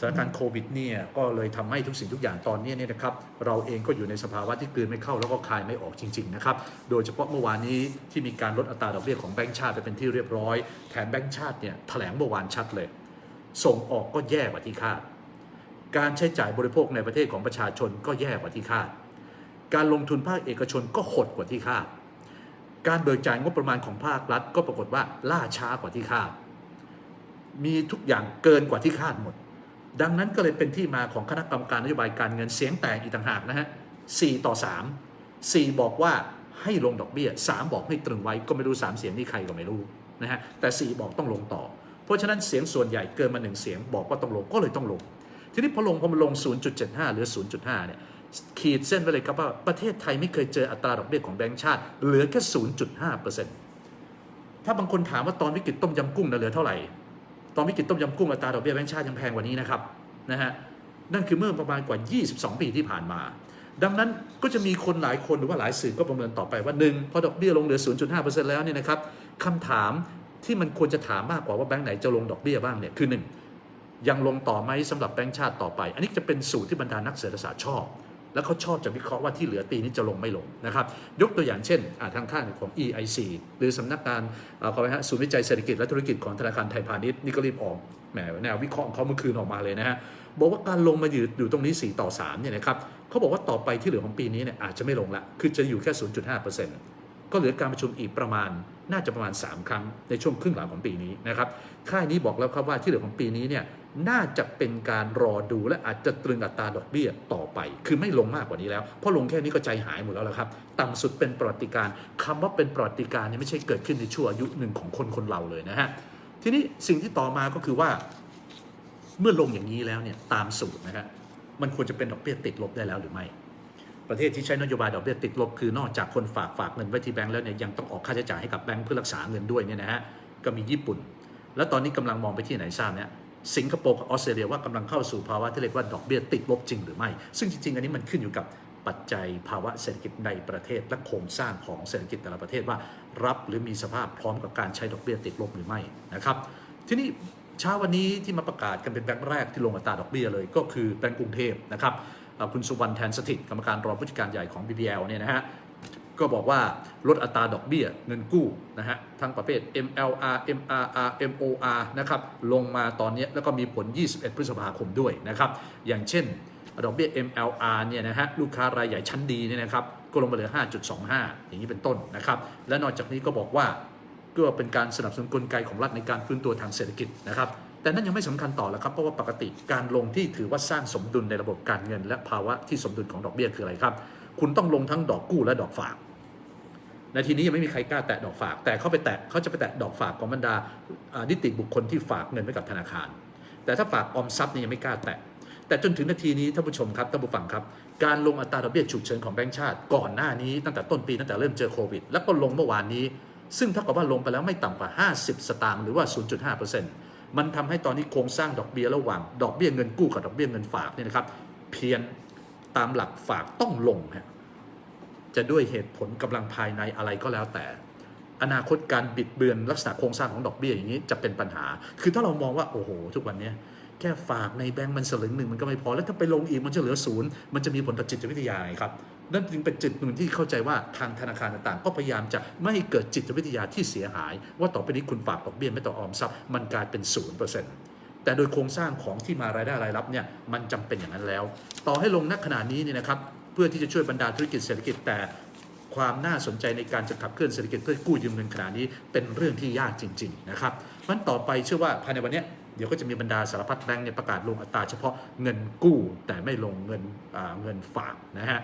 สถานการณ์โควิดเนี่ยก็เลยทำให้ทุกสิ่งทุกอย่างตอนนี้เนี่ยนะครับเราเองก็อยู่ในสภาวะที่กลืนไม่เข้าแล้วก็คายไม่ออกจริงๆนะครับโดยเฉพาะเมื่อวานนี้ที่มีการลดอัตราดอกเบี้ยของแบงก์ชาติไปเป็นที่เรียบร้อยแถมแบงก์ชาติเนี่ยแถลงเมื่อวานชัดเลย ส่งออกก็แย่กว่าที่คาด การใช้จ่ายบริโภคในประเทศของประชาชนก็แย่กว่าที่คาด การลงทุนภาคเอกชนก็หดกว่าที่คาด การเบิกจ่ายงบประมาณของภาครัฐ ก็ปรากฏว่าล่าช้ากว่าที่คาด มีทุกอย่างเกินกว่าที่คาดหมด ดังนั้นก็เลยเป็นที่มาของคณะกรรมการนโยบายการเงินเสียงแตกอีกต่างหากนะฮะ4ต่อ 3 4 บอกว่าให้ลงดอกเบี้ย 3 บอกให้ตรึงไว้ก็ไม่รู้ 3 เสียงนี่ใครก็ไม่รู้นะฮะแต่ 4 บอกต้องลงต่อ เพราะฉะนั้นเสียงส่วนใหญ่เกินมา 1 เสียงบอกว่าต้องลงก็เลยต้องลง ทีนี้พอลงพอมันลง 0.75 หรือ 0.5 เนี่ยขีดเส้นไว้เลยครับว่าประเทศไทยไม่เคยเจออัตราดอกเบี้ยของแบงก์ชาติเหลือแค่ 0.5%ถ้าบางคนถามว่าตอนวิกฤตต้มยำกุ้งนะเหลือเท่าไหร่ ตอนวิกฤตต้มยำกุ้งอัตราดอกเบี้ยแบงก์ชาติยังแพงกว่านี้นะครับนะฮะนั่นคือเมื่อประมาณกว่า 22 ปีที่ผ่านมา ดังนั้นก็จะมีคนหลายคนหรือว่าหลายสื่อก็ประเมินต่อไปว่าหนึ่งพอดอกเบี้ยลงเหลือ 0.5%แล้วเนี่ยนะครับคำถามที่มันควรจะถามมากกว่าว่าแบงก์ไหนจะลงดอกเบี้ยบ้างเนี่ยคือหนึ่งยังลงต่อไหมสำหรับแบงก์ชาติต่อไป อันนี้จะเป็นสูตรที่บรรดานักเศรษฐศาสตร์ชอบ แล้วเขาชอบจะวิเคราะห์ว่าที่เหลือปีนี้จะลงไม่ลงนะครับยกตัวอย่างเช่นทางข้างของ EIC หรือสำนักงานอขอไปฮะศูนย์วิจัยเศรษฐกิจและธุรกิจของธนาคารไทยพาณิชย์นี่ก็รีบออกแหมแนววิเคราะห์เขาเมื่อคืนออกมาเลยนะฮะบอกว่าการลงมาอยู่อยู่ตรงนี้ 4 ต่อ3เนี่ยนะครับเขาบอกว่าต่อไปที่เหลือของปีนี้เนี่ยอาจจะไม่ลงละคือจะอยู่แค่ 0.5% ก็เหลือการประชุมอีกประมาณน่าจะประมาณ 3 ครั้งในช่วงครึ่งหลังของปีนี้นะครับ ค่ายนี้บอกแล้วครับว่าที่เหลือของปีนี้เนี่ยน่าจะเป็นการรอดูและอาจจะตรึงอัตราดอกเบี้ยต่อไป คือไม่ลงมากกว่านี้แล้ว เพราะลงแค่นี้ก็ใจหายหมดแล้วละครับ ต่ำสุดเป็นปรัติการณ์คำว่าเป็นปรัติการเนี่ยไม่ใช่เกิดขึ้นในช่วงอายุหนึ่งของคนคนเราเลยนะฮะ ทีนี้สิ่งที่ต่อมาก็คือว่า เมื่อลงอย่างนี้แล้วเนี่ยตามสูตรนะฮะ มันควรจะเป็นดอกเบี้ยติดลบได้แล้วหรือไม่ ประเทศที่ใช้นโยบายดอกเบี้ยติดลบคือนอกจากคนฝากฝากเงินไว้ที่แบงก์แล้วเนี่ยยังต้องออกค่าใช้จ่ายให้กับแบงก์เพื่อรักษาเงินด้วยเนี่ยนะฮะก็มีญี่ปุ่น แล้วตอนนี้กำลังมองไปที่ไหนทราบเนี่ยสิงคโปร์กับออสเตรเลียว่ากำลังเข้าสู่ภาวะที่เรียกว่าดอกเบี้ยติดลบจริงหรือไม่ ซึ่งจริงๆ อันนี้มันขึ้นอยู่กับปัจจัยภาวะเศรษฐกิจในประเทศและโครงสร้างของเศรษฐกิจแต่ละประเทศว่า รับหรือมีสภาพพร้อมกับการใช้ดอกเบี้ยติดลบหรือไม่นะครับทีนี้เช้าวันนี้ที่มาประกาศกันเป็นแบงก์แรกที่ลงอัตราดอกเบี้ยเลยก็คือแบงก์กรุงเทพนะครับ คุณสุวรรณแทนสถิตกรรมการรองผู้จัดการใหญ่ของ BBL เนี่ยนะฮะก็บอกว่าลดอัตราดอกเบี้ยเงินกู้นะฮะทั้งประเภท MLR MRR MOR นะครับลงมาตอนนี้แล้วก็มีผล 21 พฤษภาคมด้วยนะครับอย่างเช่นดอกเบี้ย MLR เนี่ยนะฮะลูกค้ารายใหญ่ชั้นดีเนี่ยนะครับก็ลงมาเหลือ 5.25 อย่างนี้เป็นต้นนะครับและนอกจากนี้ก็บอกว่าก็เป็นการสนับสนุนกลไกของรัฐในการฟื้นตัวทางเศรษฐกิจนะครับ แต่นั่นยังไม่สำคัญต่อแล้วครับ เพราะว่าปกติการลงที่ถือว่าสร้างสมดุลในระบบการเงิน และภาวะที่สมดุลของดอกเบี้ยคืออะไรครับ คุณต้องลงทั้งดอกกู้และดอกฝากในทีนี้ยังไม่มีใครกล้าแตะดอกฝาก แต่เขาไปแตะเขาจะไปแตะดอกฝากของบรรดานิติบุคคลที่ฝากเงินไว้กับธนาคาร แต่ถ้าฝากออมทรัพย์นี่ยังไม่กล้าแตะแต่จนถึงนาทีนี้ท่านผู้ชมครับท่านผู้ฟังครับ การลงอัตราดอกเบี้ยฉุกเฉินของแบงก์ชาติ ก่อนหน้านี้ตั้งแต่ต้นปีตั้งแต่เริ่มเจอโควิด แล้วก็ลงเมื่อวานนี้ ซึ่งเท่ากับว่าลงไปแล้วไม่ต่ำกว่า 50 สตางค์หรือว่า 0.5% มันทำให้ตอนนี้โครงสร้างดอกเบี้ยระหว่าง ดอกเบี้ยเงินกู้กับดอกเบี้ยเงินฝากเนี่ยนะครับ เพี้ยนตามหลักฝากต้องลงฮะจะด้วยเหตุผลกำลังภายในอะไรก็แล้วแต่ อนาคตการบิดเบือนลักษณะโครงสร้างของดอกเบี้ยอย่างนี้จะเป็นปัญหา คือถ้าเรามองว่าโอ้โห ทุกวันเนี้ย แค่ฝากในแบงก์มันสลึงหนึ่งมันก็ไม่พอ แล้วถ้าไปลงอีกมันจะเหลือศูนย์มันจะมีผลต่อจิตวิทยาไงครับนั่นจึงเป็นจุดหนึ่งที่เข้าใจว่าทางธนาคารต่างๆ ก็พยายามจะไม่ให้เกิดจิตวิทยาที่เสียหาย ว่าต่อไปนี้คุณฝากดอกเบี้ยไม่ต่อออมทรัพย์มันกลายเป็นศูนย์เปอร์เซ็นต์แต่โดยโครงสร้างของที่มารายได้รายรับเนี่ยมันจำเป็นอย่างนั้นแล้ว ต่อให้ลงนักขนาดนี้เนี่ยนะครับเพื่อที่จะช่วยบรรดาธุรกิจเศรษฐกิจแต่ ความน่าสนใจในการจะขับเคลื่อนเศรษฐกิจเพื่อกู้ยืมเงินขนาดนี้เป็นเรื่องที่ยากจริง ๆ นะครับมันต่อไปเชื่อว่าภายในวันนี้เดี๋ยวก็จะมีบรรดาสารพัดแบงก์เนี่ยประกาศลงอัตราเฉพาะเงินกู้แต่ไม่ลงเงินเงินฝากนะฮะ